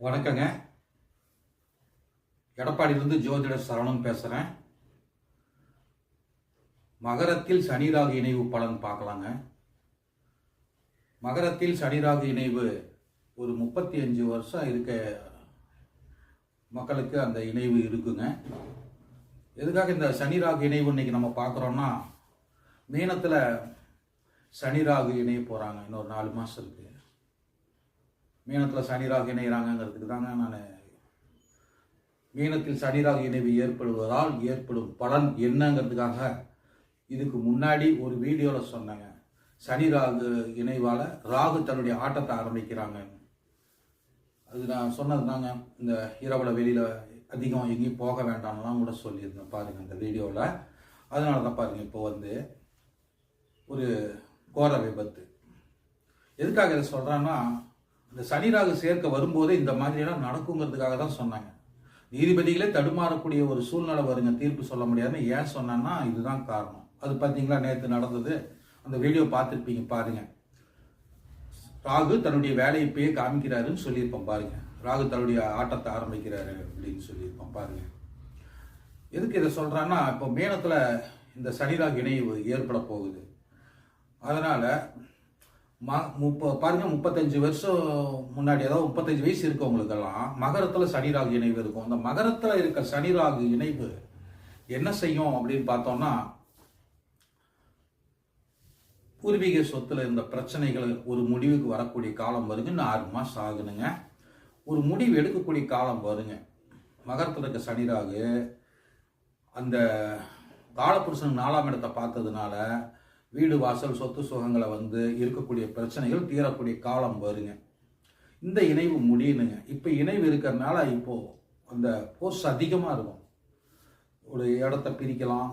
வணக்கங்க. எடப்பாடியிலிருந்து ஜோதிடர் சரவணன் பேசுகிறேன் மகரத்தில் சனிராகு இணைவு பலன் பார்க்கலாங்க. மகரத்தில் சனிராகு இணைவு ஒரு முப்பத்தி அஞ்சு வருஷம் இருக்க மக்களுக்கு அந்த இணைவு இருக்குங்க. எதுக்காக இந்த சனிராகு இணைவு இன்னைக்கு நம்ம பார்க்குறோம்னா மீனத்தில் சனிராகு இணைய போகிறாங்க இன்னொரு நாலு மாதம் இருக்குது மீனத்தில் சனிராக இணைகிறாங்கிறதுக்கு தாங்க நான் மீனத்தில் சனிராக இணைவு ஏற்படுவதால் ஏற்படும் பலன் என்னங்கிறதுக்காக இதுக்கு முன்னாடி ஒரு வீடியோவில் சொன்னேங்க. சனிராகு இணைவால் ராகு தன்னுடைய ஆட்டத்தை ஆரம்பிக்கிறாங்க. அது நான் சொன்னது தாங்க. இந்த இரவில் வெளியில் அதிகம் எங்கேயும் போக வேண்டாம்லாம் கூட சொல்லியிருந்தேன். பாருங்கள் இந்த வீடியோவில் அதனால தான் பாருங்கள் இப்போ வந்து ஒரு கோர விபத்து. எதுக்காக இதை சொல்கிறேன்னா இந்த சனிராகு சேர்க்க வரும்போதே இந்த மாதிரியெல்லாம் நடக்குங்கிறதுக்காக தான் சொன்னாங்க. நீதிபதிகளே தடுமாறக்கூடிய ஒரு சூழ்நிலை வருங்க தீர்ப்பு சொல்ல முடியாதுன்னு ஏன் சொன்னேன்னா இதுதான் காரணம். அது பார்த்தீங்களா நேற்று நடந்தது. அந்த வீடியோ பார்த்துருப்பீங்க பாருங்க. ராகு தன்னுடைய வேலையை இப்பயே காமிக்கிறாருன்னு சொல்லியிருப்போம் பாருங்க. ராகு தன்னுடைய ஆட்டத்தை ஆரம்பிக்கிறாரு அப்படின்னு சொல்லியிருப்போம் பாருங்க. எதுக்கு இதை சொல்கிறான்னா இப்போ மேனத்தில் இந்த சனிராகு இணைவு ஏற்பட போகுது. அதனால் ம முப்ப பாருங்க முப்பத்தஞ்சு வருஷம் முன்னாடி அதாவது முப்பத்தஞ்சு வயசு இருக்கவங்களுக்கெல்லாம் மகரத்தில் சனிராகு இணைவு இருக்கும். அந்த மகரத்தில் இருக்க சனிராகு இணைவு என்ன செய்யும் அப்படின்னு பார்த்தோம்னா பூர்வீக சொத்துல இருந்த பிரச்சனைகள் ஒரு முடிவுக்கு வரக்கூடிய காலம் வருங்க. இன்னும் ஆறு மாதம் ஆகுதுங்க. ஒரு முடிவு எடுக்கக்கூடிய காலம் வருங்க. மகரத்தில் இருக்க சனிராகு அந்த காலப்புருஷன் நாலாம் இடத்தை பார்த்ததுனால வீடு வாசல் சொத்து சுகங்களை வந்து இருக்கக்கூடிய பிரச்சனைகள் தீரக்கூடிய காலம் வருங்க. இந்த இணைவு முடியணுங்க. இப்போ இணைவு இருக்கிறதுனால இப்போது அந்த போர்ஸ் அதிகமாக இருக்கும். ஒரு இடத்த பிரிக்கலாம்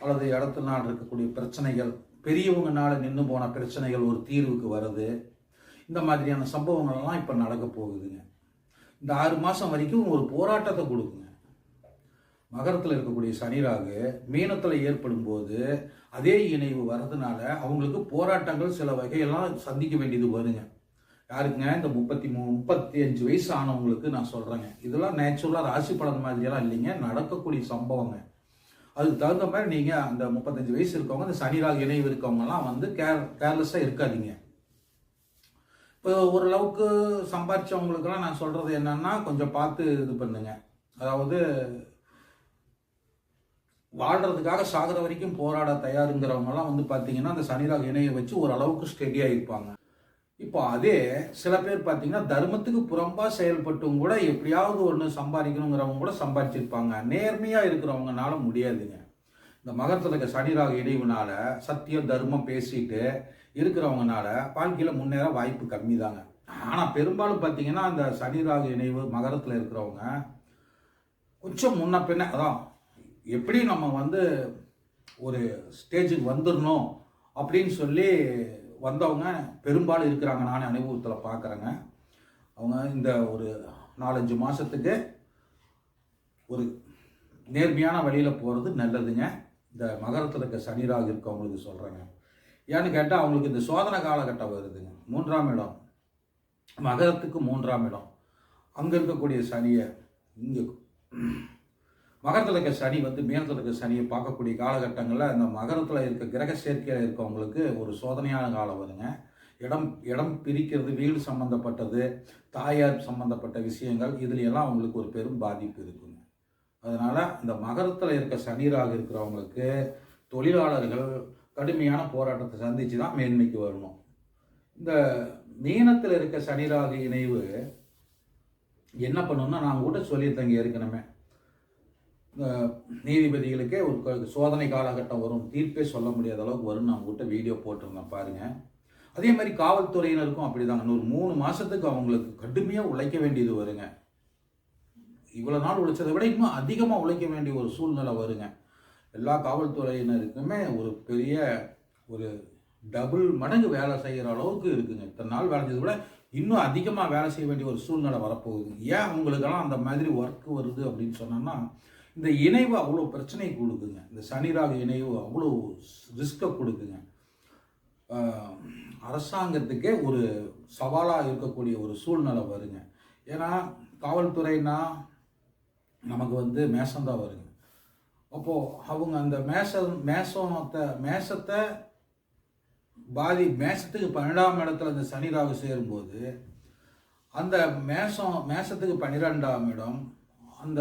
அல்லது இடத்தினால் இருக்கக்கூடிய பிரச்சனைகள் பெரியவங்கனால நின்று போன பிரச்சனைகள் ஒரு தீர்வுக்கு வருது. இந்த மாதிரியான சம்பவங்கள்லாம் இப்போ நடக்க போகுதுங்க. இந்த ஆறு மாதம் வரைக்கும் ஒரு போராட்டத்தை கொடுக்குங்க. மகரத்தில் இருக்கக்கூடிய சனிராகு மீனத்தில் ஏற்படும் போது அதே இணைவு வர்றதுனால அவங்களுக்கு போராட்டங்கள் சில வகையெல்லாம் சந்திக்க வேண்டியது வருங்க. யாருக்குங்க? இந்த முப்பத்தி மூ முப்பத்தி அஞ்சு வயசு ஆனவங்களுக்கு நான் சொல்கிறேங்க இதெல்லாம் நேச்சுரலாக ராசி பலன் மாதிரியெல்லாம் இல்லைங்க. நடக்கக்கூடிய சம்பவங்க. அதுக்கு தகுந்த மாதிரி நீங்கள் அந்த முப்பத்தஞ்சு வயசு இருக்கவங்க அந்த சனிராக இணைவு இருக்கவங்கலாம் வந்து கேர் கேர்லெஸ்ஸாக இருக்காதீங்க. இப்போ ஓரளவுக்கு சம்பாரிச்சவங்களுக்கெல்லாம் நான் சொல்கிறது என்னன்னா கொஞ்சம் பார்த்து இது பண்ணுங்க. அதாவது வாழ்கிறதுக்காக சாகிற வரைக்கும் போராட தயாருங்கிறவங்கலாம் வந்து பார்த்தீங்கன்னா அந்த சனிராக இணையை வச்சு ஓரளவுக்கு ஸ்டெடியாக இருப்பாங்க இப்போ அதே சில பேர் பார்த்தீங்கன்னா தர்மத்துக்கு புறம்பாக செயல்பட்டும் கூட எப்படியாவது ஒன்று சம்பாதிக்கணுங்கிறவங்க கூட சம்பாதிச்சிருப்பாங்க. நேர்மையாக இருக்கிறவங்கனால முடியாதுங்க. இந்த மகரத்தில் இருக்க சனிராக இணைவுனால சத்தியம் தர்மம் பேசிட்டு இருக்கிறவங்கனால வாழ்க்கையில் முன்னேற வாய்ப்பு கம்மி தாங்க ஆனால் பெரும்பாலும் பார்த்தீங்கன்னா அந்த சனிராக இணைவு மகரத்தில் இருக்கிறவங்க கொஞ்சம் முன்ன பின்ன அதான் எப்படி நம்ம வந்து ஒரு ஸ்டேஜுக்கு வந்துடணும் அப்படின்னு சொல்லி வந்தவங்க பெரும்பாலும் இருக்கிறாங்க. நான் அனுபவத்தில் பார்க்குறேங்க அவங்க இந்த ஒரு நாலஞ்சு மாதத்துக்கு ஒரு நேர்மையான வழியில் போகிறது நல்லதுங்க. இந்த மகரத்தில் இருக்க சனிராக இருக்கவங்களுக்கு சொல்கிறேங்க ஏன்னு கேட்டால் அவங்களுக்கு இந்த சோதனை காலகட்டம் வருதுங்க. மூன்றாம் இடம். மகரத்துக்கு மூன்றாம் இடம். அங்கே இருக்கக்கூடிய சனியை இங்கே மகரத்தில் இருக்க சனி வந்து மீனத்தில் இருக்க சனியை பார்க்கக்கூடிய காலகட்டங்களில் அந்த மகரத்தில் இருக்க கிரக சேர்க்கையில் இருக்கவங்களுக்கு ஒரு சோதனையான காலம் வருங்க. இடம் இடம் பிரிக்கிறது வீடு சம்மந்தப்பட்டது தாயார் சம்மந்தப்பட்ட விஷயங்கள் இதுல எல்லாம் அவங்களுக்கு ஒரு பெரும் பாதிப்பு இருக்குங்க. அதனால் இந்த மகரத்தில் இருக்க சனிராக இருக்கிறவங்களுக்கு தொழிலாளர்கள் கடுமையான போராட்டத்தை சந்தித்து தான் மேன்மைக்கு வரணும். இந்த மீனத்தில் இருக்க சனிராக இணைவு என்ன பண்ணணும்னா நான் கூட சொல்லியிருந்தேங்க ஏற்கனவே. நீதிபதிகளுக்கே ஒரு சோதனை காலகட்டம் வரும். தீர்ப்பே சொல்ல முடியாத அளவுக்கு வரும் நான் உங்கள்கிட்ட வீடியோ போட்டிருந்தேன் பாருங்கள் அதே மாதிரி காவல்துறையினருக்கும் அப்படிதாங்க இன்னொரு மூணு மாதத்துக்கு அவங்களுக்கு கடுமையாக உழைக்க வேண்டியது வருங்க. இவ்வளோ நாள் உழைச்சதை விட இன்னும் அதிகமாக உழைக்க வேண்டிய ஒரு சூழ்நிலை வருங்க. எல்லா காவல்துறையினருக்குமே ஒரு பெரிய ஒரு டபுள் மடங்கு வேலை செய்கிற அளவுக்கு இருக்குங்க. இத்தனை நாள் வேலை செய்யறதை விட இன்னும் அதிகமாக வேலை செய்ய வேண்டிய ஒரு சூழ்நிலை வரப்போகுது. ஏன் அவங்களுக்கெல்லாம் அந்த மாதிரி ஒர்க் வருது அப்படின்னு சொன்னோன்னா இந்த இணைவு அவ்வளோ பிரச்சனை கொடுக்குங்க. இந்த சனிராக இணைவு அவ்வளோ ரிஸ்க்கை கொடுக்குங்க. அரசாங்கத்துக்கே ஒரு சவாலாக இருக்கக்கூடிய ஒரு சூழ்நிலை வருங்க. ஏன்னா காவல்துறைனா நமக்கு வந்து மேசம்தான் வருங்க. அப்போது அவங்க அந்த மேசம் மேசத்தை மேசத்தை பாதி மேசத்துக்கு பன்னெண்டாம் இடத்துல அந்த சனி ராகு சேரும்போது அந்த மேசம் மேசத்துக்கு பன்னிரெண்டாம் இடம் அந்த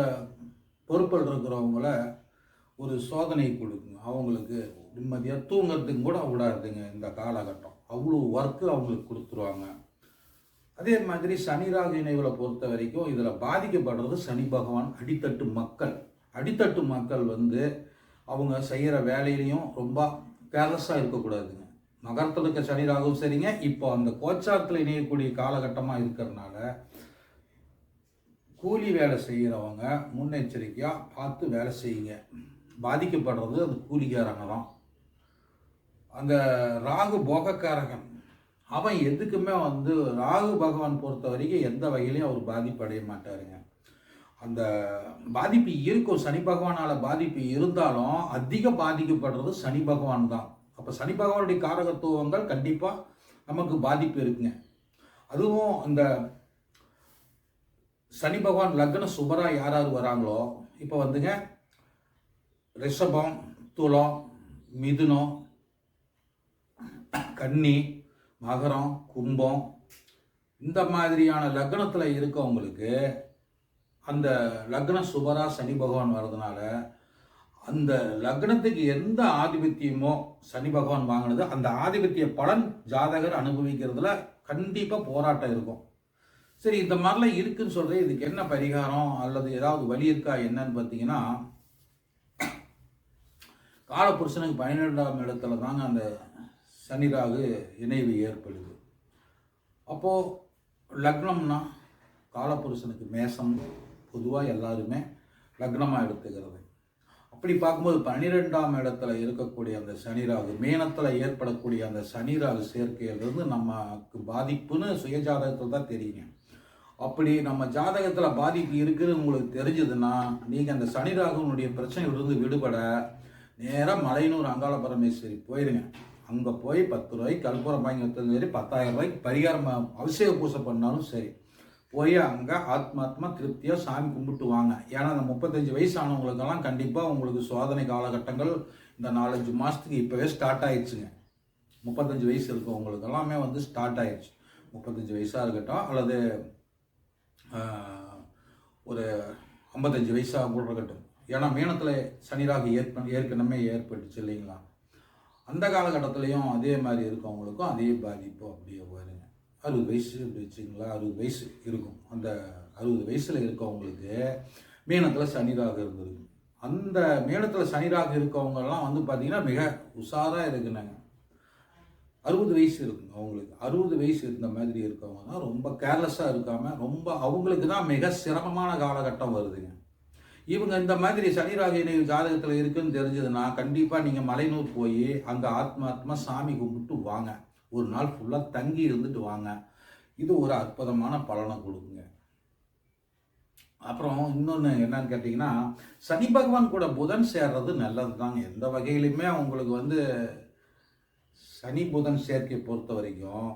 பொறுப்பில் இருக்கிறவங்கள ஒரு சோதனை கொடுக்குங்க அவங்களுக்கு நிம்மதியாக தூங்குறதுக்கு கூட விடாதுங்க இந்த காலகட்டம். அவ்வளோ ஒர்க்கு அவங்களுக்கு கொடுத்துருவாங்க. அதே மாதிரி சனி ராகு இணைவுகளை பொறுத்த வரைக்கும் இதில் பாதிக்கப்படுறது சனி பகவான் அடித்தட்டு மக்கள். அடித்தட்டு மக்கள் வந்து அவங்க செய்கிற வேலையிலையும் ரொம்ப கேர்லெஸ்ஸாக இருக்கக்கூடாதுங்க. நகரத்தில் இருக்க சனி ராகுவும் சரிங்க. இப்போ அந்த கோச்சாரத்தில் இணையக்கூடிய காலகட்டமாக இருக்கிறதுனால கூலி வேலை செய்கிறவங்க முன்னெச்சரிக்கையாக பார்த்து வேலை செய்யுங்க. பாதிக்கப்படுறது அந்த கூலிக்காரங்க தான். அந்த ராகு போகக்காரகன் அவன் எதுக்குமே வந்து ராகு பகவான் பொறுத்த வரைக்கும் எந்த வகையிலையும் அவர் பாதிப்படைய மாட்டாருங்க. அந்த பாதிப்பு இருக்கும். சனி பகவானால் பாதிப்பு இருந்தாலும் அதிக பாதிக்கப்படுறது சனி பகவான் தான். அப்போ சனி பகவானுடைய காரகத்துவங்கள் கண்டிப்பாக நமக்கு பாதிப்பு இருக்குங்க. அதுவும் அந்த சனி பகவான் லக்ன சுபரா யார் யார் வராங்களோ இப்போ வந்துங்க ரிஷபம் துளம் மிதுனம் கன்னி மகரம் கும்பம் இந்த மாதிரியான லக்னத்தில் இருக்கவங்களுக்கு அந்த லக்ன சுபரா சனி பகவான் வர்றதுனால அந்த லக்னத்துக்கு எந்த ஆதிபத்தியமோ சனி பகவான் வாங்கினது அந்த ஆதிபத்திய பலன் ஜாதகர் அனுபவிக்கிறதுல கண்டிப்பாக போராட்டம் இருக்கும். சரி இந்த மாதிரிலாம் இருக்குன்னு சொல்கிறது இதுக்கு என்ன பரிகாரம்? அல்லது ஏதாவது வழி இருக்கா? என்னன்னு பார்த்தீங்கன்னா காலபுருஷனுக்கு பன்னிரெண்டாம் இடத்துல தாங்க அந்த சனிராகு இணைவு ஏற்படுது. அப்போது லக்னம்னா காலபுருஷனுக்கு மேசம் பொதுவாக எல்லாருமே லக்னமாக எடுத்துக்கிறது. அப்படி பார்க்கும்போது பன்னிரெண்டாம் இடத்துல இருக்கக்கூடிய அந்த சனிராகு மேனத்தில் ஏற்படக்கூடிய அந்த சனிராகு சேர்க்கைன்றது நமக்கு பாதிப்புன்னு சுயஜாதகத்தில் தான் தெரியுங்க. அப்படி நம்ம ஜாதகத்தில் பாதிப்பு இருக்குதுன்னு உங்களுக்கு தெரிஞ்சதுன்னா நீங்கள் அந்த சனிராகுனுடைய பிரச்சனையிலிருந்து விடுபட நேராக மலையனூர் அங்காள பரமேஸ்வரி போயிருங்க. அங்கே போய் பத்து ரூபாய்க்கு கற்பூரம் வாங்கி வைத்தது சரி பத்தாயிரம் ரூபாய்க்கு பரிகாரம் அவசிய பூசை பண்ணாலும் சரி போய் அங்கே ஆத்மாத்மா திருப்தியாக சாமி கும்பிட்டு வாங்க. ஏன்னா அந்த முப்பத்தஞ்சு வயசு ஆனவங்களுக்கெல்லாம் கண்டிப்பாக உங்களுக்கு சோதனை காலகட்டங்கள் இந்த நாலஞ்சு மாதத்துக்கு இப்போவே ஸ்டார்ட் ஆயிடுச்சுங்க. முப்பத்தஞ்சு வயசு இருக்கவங்களுக்கு எல்லாமே வந்து ஸ்டார்ட் ஆயிடுச்சு. முப்பத்தஞ்சு வயசாக இருக்கட்டும் அல்லது ஒரு ஐம்பத்தஞ்சு வயசாக கூட இருக்கட்டும். ஏன்னா மீனத்தில் சனிராக ஏற்ப ஏற்கனவே ஏற்பட்டுச்சு இல்லைங்களா? அந்த காலகட்டத்துலேயும் அதே மாதிரி இருக்கவங்களுக்கும் அதே பாதிப்பு அப்படியே வருங்க. அறுபது வயசு வச்சுங்களா அறுபது வயசு இருக்கும். அந்த அறுபது வயசில் இருக்கவங்களுக்கு மீனத்தில் சனிராக இருந்திருக்கு அந்த மீனத்தில் சனிராக இருக்கவங்கெல்லாம் வந்து பார்த்திங்கன்னா மிக உஷாராக இருக்குனாங்க. அறுபது வயசு இருக்குங்க அவங்களுக்கு. அறுபது வயசு இருந்த மாதிரி இருக்கவங்க தான் ரொம்ப கேர்லெஸ்ஸாக இருக்காமல் ரொம்ப அவங்களுக்கு தான் மிக சிரமமான காலகட்டம் வருதுங்க. இவங்க இந்த மாதிரி சனிராகினை ஜாதகத்தில் இருக்குன்னு தெரிஞ்சதுன்னா கண்டிப்பாக நீங்கள் மலைநூர் போய் அங்கே ஆத்மாத்மா சாமி கும்பிட்டு வாங்க. ஒரு நாள் ஃபுல்லாக தங்கி இருந்துட்டு வாங்க. இது ஒரு அற்புதமான பலனை கொடுக்குங்க. அப்புறம் இன்னொன்று என்னன்னு கேட்டிங்கன்னா சனி பகவான் கூட புதன் சேர்றது நல்லது தாங்க எந்த வகையிலுமே அவங்களுக்கு வந்து சனி புதன் சேர்க்கை பொறுத்த வரைக்கும்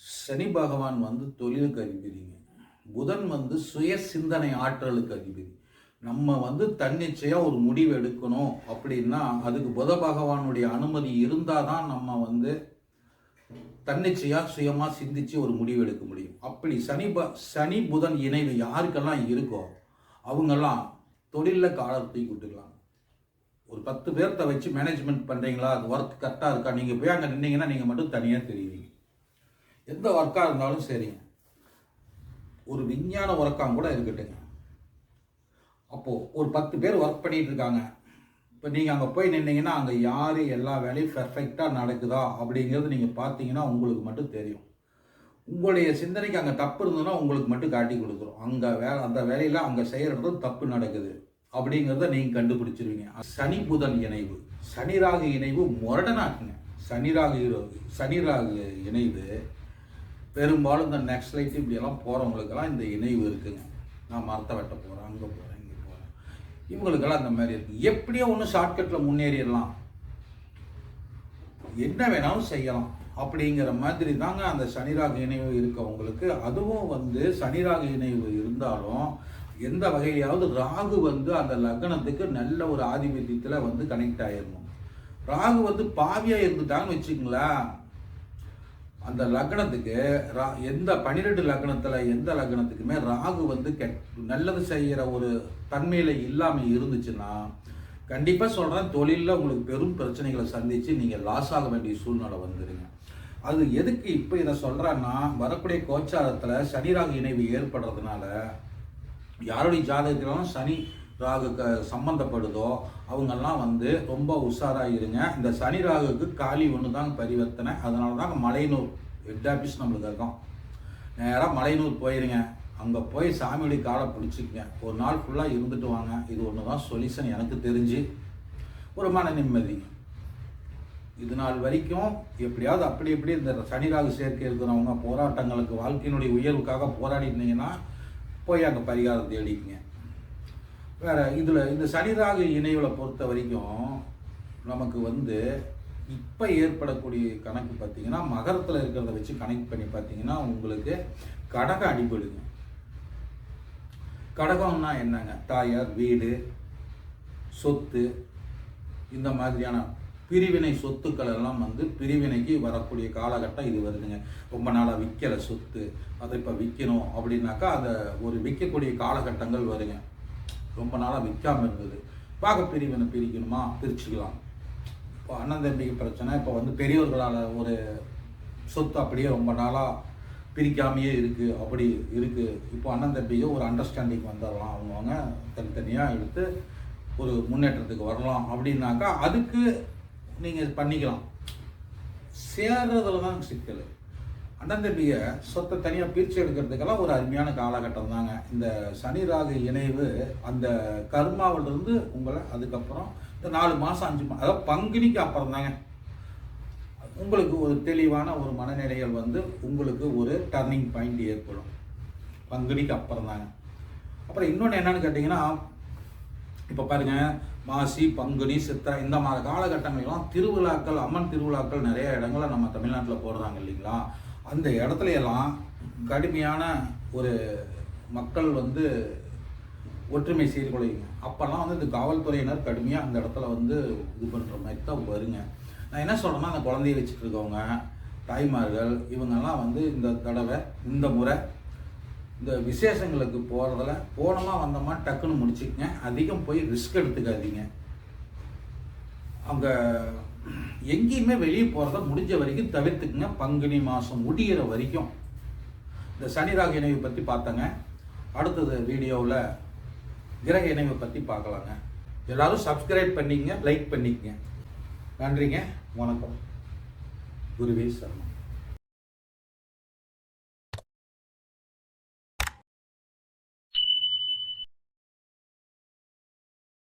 சனி பகவான் வந்து தொழிலுக்கு அதிபதிங்க புதன் வந்து சுய சிந்தனை ஆற்றலுக்கு அதிபதி நம்ம வந்து தன்னிச்சையாக ஒரு முடிவு எடுக்கணும் அப்படின்னா அதுக்கு புத பகவானுடைய அனுமதி இருந்தால் தான் நம்ம வந்து தன்னிச்சையாக சுயமாக சிந்தித்து ஒரு முடிவு எடுக்க முடியும். அப்படி சனி ப சனி புதன் இணைவு யாருக்கெல்லாம் இருக்கோ அவங்கெல்லாம் தொழிலில் காலர் தூக்கி விட்டுக்கலாம் ஒரு பத்து பேர்த்த வச்சு மேனேஜ்மெண்ட் பண்ணுறீங்களா அது ஒர்க் கரெக்டாக இருக்கா? நீங்கள் போய் அங்கே நின்னீங்கன்னா நீங்கள் மட்டும் தனியாக தெரியுவீங்க எந்த ஒர்க்காக இருந்தாலும் சரிங்க ஒரு விஞ்ஞான ஒர்க்காக கூட இருக்கட்டுங்க. அப்போது ஒரு பத்து பேர் ஒர்க் பண்ணிட்டு இருக்காங்க. இப்போ நீங்கள் அங்கே போய் நின்னீங்கன்னா அங்கே யார் எல்லா வேலையும் பெர்ஃபெக்டாக நடக்குதா அப்படிங்கிறது நீங்கள் பார்த்தீங்கன்னா உங்களுக்கு மட்டும் தெரியும். உங்களுடைய சிந்தனைக்கு அங்கே தப்பு இருந்ததுன்னா உங்களுக்கு மட்டும் காட்டி கொடுக்குறோம் அங்கே வேலை அந்த வேலையில் அங்கே செய்கிறது தப்பு நடக்குது. அப்படிங்கிறத நீங்கள் கண்டுபிடிச்சிருவீங்க. சனி புதன் இணைவு. சனிராகு இணைவு முரடனாக்குங்க. சனிராகு சனி ராகு இணைவு. பெரும்பாலும் இந்த நெக்ஸ்ட் லைட் இப்படியெல்லாம் போகிறவங்களுக்கெல்லாம் இந்த இணைவு இருக்குங்க. நான் மரத்தை வெட்ட போகிறேன் அங்கே போகிறேன் இங்கே போகிறேன் இவங்களுக்கெல்லாம் அந்த மாதிரி இருக்குது எப்படியோ ஒன்று ஷார்ட்கட்டில் முன்னேறிடலாம். என்ன வேணாலும் செய்யலாம். அப்படிங்கிற மாதிரி தாங்க அந்த சனிராக இணைவு இருக்கவங்களுக்கு. அதுவும் வந்து சனிராக இணைவு இருந்தாலும் எந்த வகையாவது ராகு வந்து அந்த லக்னத்துக்கு நல்ல ஒரு ஆதிபத்தியத்தில் வந்து கனெக்ட் ஆயிடணும் ராகு வந்து பாவியாக இருந்துட்டாங்கன்னு வச்சுங்களேன் அந்த லக்னத்துக்கு ரா எந்த பன்னிரெண்டு லக்னத்தில் எந்த லக்னத்துக்குமே ராகு வந்து கெட் நல்லது செய்கிற ஒரு தன்மையில் இல்லாமல் இருந்துச்சுன்னா கண்டிப்பாக சொல்கிறேன் தொழிலில் உங்களுக்கு பெரும் பிரச்சனைகளை சந்தித்து நீங்கள் லாஸ் ஆக வேண்டிய சூழ்நிலை வந்துடுங்க அது எதுக்கு இப்போ இதை சொல்கிறேன்னா வரக்கூடிய கோச்சாரத்தில் சனி ராகு இணைவு ஏற்படுறதுனால யாருடைய ஜாதகத்திலும் சனி ராகுக்கு சம்மந்தப்படுதோ அவங்கெல்லாம் வந்து ரொம்ப உஷாராக இருங்க. இந்த சனி ராகுக்கு காலி ஒன்று தான் பரிவர்த்தனை. அதனால தான் மலையனூர் ஹெட் ஆஃபீஸ் நம்மளுக்கு இருக்கும். நேராக மலையனூர் போயிருங்க. அங்கே போய் சாமியுடைய காலை பிடிச்சிக்கங்க. ஒரு நாள் ஃபுல்லாக இருந்துட்டு வாங்க. இது ஒன்று தான் சொல்யூஷன் எனக்கு தெரிஞ்சு. ஒரு மன நிம்மதி. இது நாள் வரைக்கும் எப்படியாவது அப்படி எப்படி இந்த சனி ராகு சேர்க்கை இருக்கிறவங்க போராட்டங்களுக்கு வாழ்க்கையினுடைய உயர்வுக்காக போராடினீங்கன்னா போய் அங்கே பரிகாரம் தேடிக்குங்க. வேறு இதில் இந்த சனிராக இணைவில் பொறுத்த வரைக்கும் நமக்கு வந்து இப்போ ஏற்படக்கூடிய கணக்கு பார்த்தீங்கன்னா மகரத்தில் இருக்கிறத வச்சு கனெக்ட் பண்ணி பார்த்தீங்கன்னா உங்களுக்கு கடகம் அடிபடுங்க. கடகம்னா என்னங்க? தாயார் வீடு சொத்து இந்த மாதிரியான பிரிவினை சொத்துக்கள் எல்லாம் வந்து பிரிவினைக்கு வரக்கூடிய காலகட்டம் இது வருதுங்க. ரொம்ப நாளாக விற்கலை சொத்து அதை இப்போ விற்கணும் அப்படின்னாக்கா அதை ஒரு விற்கக்கூடிய காலகட்டங்கள் வருங்க. ரொம்ப நாளாக விற்காம இருந்தது. பாக பிரிவினை பிரிக்கணுமா? பிரிச்சுக்கலாம். இப்போ அண்ணன் தம்பிக்கு பிரச்சனை. இப்போ வந்து பெரியவர்களால் ஒரு சொத்து அப்படியே ரொம்ப நாளாக பிரிக்காமையே இருக்குது அப்படி இருக்குது இப்போ அண்ணன் தம்பியும் ஒரு அண்டர்ஸ்டாண்டிங் வந்துடலாம் அவங்கவுங்க தனித்தனியாக எடுத்து ஒரு முன்னேற்றத்துக்கு வரலாம் அப்படின்னாக்கா அதுக்கு நீங்கள் பண்ணிக்கலாம். சேர்றதுல தான் சிக்கல். அண்ணன் தம்பியை சொத்தை தனியாக பிரித்து எடுக்கிறதுக்கெல்லாம் ஒரு அருமையான காலகட்டம் தாங்க. இந்த சனி ராகு இணைவு அந்த கர்மாவிலிருந்து உங்களை அதுக்கப்புறம் இந்த நாலு மாதம் அஞ்சு மாதம் அதாவது பங்குனிக்கு அப்புறம் தாங்க. உங்களுக்கு ஒரு தெளிவான ஒரு மனநிலைகள் வந்து உங்களுக்கு ஒரு டர்னிங் பாயிண்ட் ஏற்படும். பங்குனிக்கு அப்புறம் தாங்க. அப்புறம் இன்னொன்று என்னன்னு கேட்டிங்கன்னா இப்போ பாருங்க மாசி பங்குனி சித்திரை இந்த மாதிரி காலகட்டங்கள்லாம் திருவிழாக்கள் அம்மன் திருவிழாக்கள் நிறைய இடங்கள்ல நம்ம தமிழ்நாட்டில் போடுறாங்க இல்லைங்களா? அந்த இடத்துல எல்லாம் கடுமையான ஒரு மக்கள் வந்து ஒற்றுமை சீர்குலைங்க அப்போல்லாம் வந்து இந்த காவல்துறையினர் கடுமையாக அந்த இடத்துல வந்து இது பண்ணுற மாதிரி தான் வருங்க. நான் என்ன சொல்கிறேன்னா அந்த குழந்தைய வச்சுட்டு இருக்கவங்க தாய்மார்கள் இவங்கெல்லாம் வந்து இந்த தடவை இந்த முறை இந்த விசேஷங்களுக்கு போகிறதுல போனோமா வந்தோமா டக்குன்னு முடிச்சுக்கங்க. அதிகம் போய் ரிஸ்க் எடுத்துக்காதீங்க. அங்கே எங்கேயுமே வெளியே போகிறத முடிஞ்ச வரைக்கும் தவிர்த்துக்குங்க. பங்குனி மாதம் முடிகிற வரைக்கும். இந்த சனி ராக இணைவை பற்றி பார்த்தங்க. அடுத்தது வீடியோவில் கிரக இணைவை பற்றி பார்க்கலாங்க. எல்லோரும் சப்ஸ்கிரைப் பண்ணிக்கங்க லைக் பண்ணிக்கங்க. நன்றிங்க வணக்கம். குருவே சர்மா